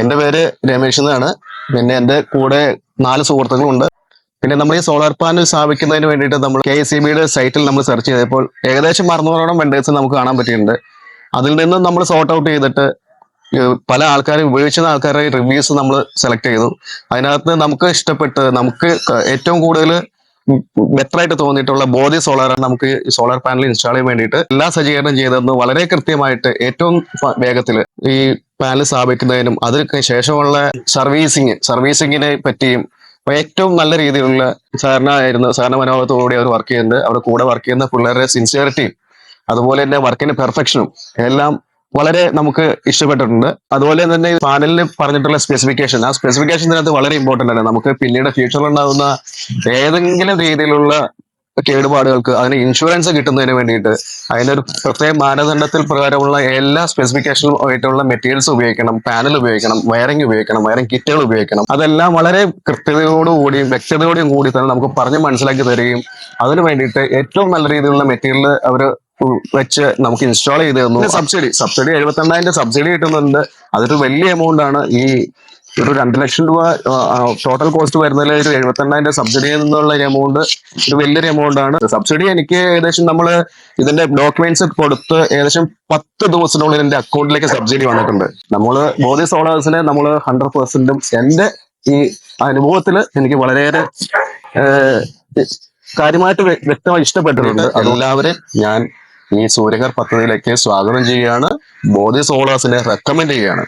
എന്റെ പേര് രമേശ് എന്നാണ്. പിന്നെ എന്റെ കൂടെ നാല് സുഹൃത്തുക്കളുണ്ട്. പിന്നെ നമ്മൾ ഈ സോളാർ പാനൽ സ്ഥാപിക്കുന്നതിന് വേണ്ടിയിട്ട് നമ്മൾ കെ എസ് ബിയുടെ സൈറ്റിൽ നമ്മൾ സെർച്ച് ചെയ്തപ്പോൾ ഏകദേശം അറുന്നൂറോളം വെണ്ടേഴ്സ് നമുക്ക് കാണാൻ പറ്റിയിട്ടുണ്ട്. അതിൽ നിന്നും നമ്മൾ സോർട്ട് ഔട്ട് ചെയ്തിട്ട് പല ആൾക്കാരും ഉപയോഗിച്ച ആൾക്കാരുടെ റിവ്യൂസ് നമ്മൾ സെലക്ട് ചെയ്തു. അതിനകത്ത് നമുക്ക് ഇഷ്ടപ്പെട്ട് നമുക്ക് ഏറ്റവും കൂടുതൽ ബെറ്റർ ആയിട്ട് തോന്നിയിട്ടുള്ള ബോധി സോളാറാണ് നമുക്ക് സോളാർ പാനൽ ഇൻസ്റ്റാൾ ചെയ്യാൻ വേണ്ടിയിട്ട് എല്ലാ സജ്ജീകരണം ചെയ്തതെന്ന് വളരെ കൃത്യമായിട്ട് ഏറ്റവും വേഗത്തിൽ ഈ പാനൽ സ്ഥാപിക്കുന്നതിനും അതിന് ശേഷമുള്ള സർവീസിങ് സർവീസിങ്ങിനെ പറ്റിയും ഏറ്റവും നല്ല രീതിയിലുള്ള സാറിനായിരുന്നു സാറിന്റെ മനോഭാവത്തോടെ അവർ വർക്ക് ചെയ്യുന്നത് അവരുടെ കൂടെ വർക്ക് ചെയ്യുന്ന പിള്ളേരുടെ സിൻസിയറിറ്റിയും അതുപോലെ തന്നെ വർക്കിന്റെ പെർഫെക്ഷനും എല്ലാം വളരെ നമുക്ക് ഇഷ്ടപ്പെട്ടിട്ടുണ്ട്. അതുപോലെ തന്നെ പാനലിൽ പറഞ്ഞിട്ടുള്ള സ്പെസിഫിക്കേഷൻ ആ സ്പെസിഫിക്കേഷൻ ഇതിനകത്ത് വളരെ ഇമ്പോർട്ടന്റ് ആണ്. നമുക്ക് പിന്നീട് ഫ്യൂച്ചറിൽ ഉണ്ടാകുന്ന ഏതെങ്കിലും രീതിയിലുള്ള കേടുപാടുകൾക്ക് അതിന് ഇൻഷുറൻസ് കിട്ടുന്നതിന് വേണ്ടിയിട്ട് അതിന്റെ ഒരു പ്രത്യേക മാനദണ്ഡത്തിൽ പ്രകാരമുള്ള എല്ലാ സ്പെസിഫിക്കേഷനും ആയിട്ടുള്ള മെറ്റീരിയൽസ് ഉപയോഗിക്കണം പാനൽ ഉപയോഗിക്കണം വയറിംഗ് ഉപയോഗിക്കണം വയറിംഗ് കിറ്റുകൾ ഉപയോഗിക്കണം. അതെല്ലാം വളരെ കൃത്യതയോടുകൂടിയും വ്യക്തതയോടും കൂടി തന്നെ നമുക്ക് പറഞ്ഞ് മനസ്സിലാക്കി തരികയും അതിന് വേണ്ടിയിട്ട് ഏറ്റവും നല്ല രീതിയിലുള്ള മെറ്റീരിയൽ അവർ വെച്ച് നമുക്ക് ഇൻസ്റ്റാൾ ചെയ്ത് തന്നു. സബ്സിഡി സബ്സിഡി എഴുപത്തി എഴുപത്തെണ്ണായിരം സബ്സിഡി കിട്ടുന്നുണ്ട്. അതൊരു വലിയ എമൗണ്ട് ആണ്. ഈ ഒരു രണ്ട് ലക്ഷം രൂപ ടോട്ടൽ കോസ്റ്റ് വരുന്നതിൽ ഒരു എഴുപത്തി രണ്ടായിരം സബ്സിഡി എന്നുള്ള ഒരു എമൗണ്ട് ഒരു വലിയൊരു എമൗണ്ട് ആണ്. സബ്സിഡി എനിക്ക് ഏകദേശം നമ്മൾ ഇതിന്റെ ഡോക്യുമെന്റ്സ് കൊടുത്ത് ഏകദേശം പത്ത് ദിവസത്തിനുള്ളിൽ എന്റെ അക്കൗണ്ടിലേക്ക് സബ്സിഡി വന്നിട്ടുണ്ട്. നമ്മൾ ബോധി സോളേഴ്സിനെ നമ്മൾ ഹൺഡ്രഡ് പെർസെന്റും എന്റെ ഈ അനുഭവത്തിൽ എനിക്ക് വളരെയേറെ കാര്യമായിട്ട് വ്യക്തമായി ഇഷ്ടപ്പെട്ടിട്ടുണ്ട്. അതെല്ലാവരും ഞാൻ ഈ സൂര്യകർ പദ്ധതിയിലേക്ക് സ്വാഗതം ചെയ്യുകയാണ്. ബോധി സോളാസിനെ റെക്കമെൻഡ് ചെയ്യുകയാണ്.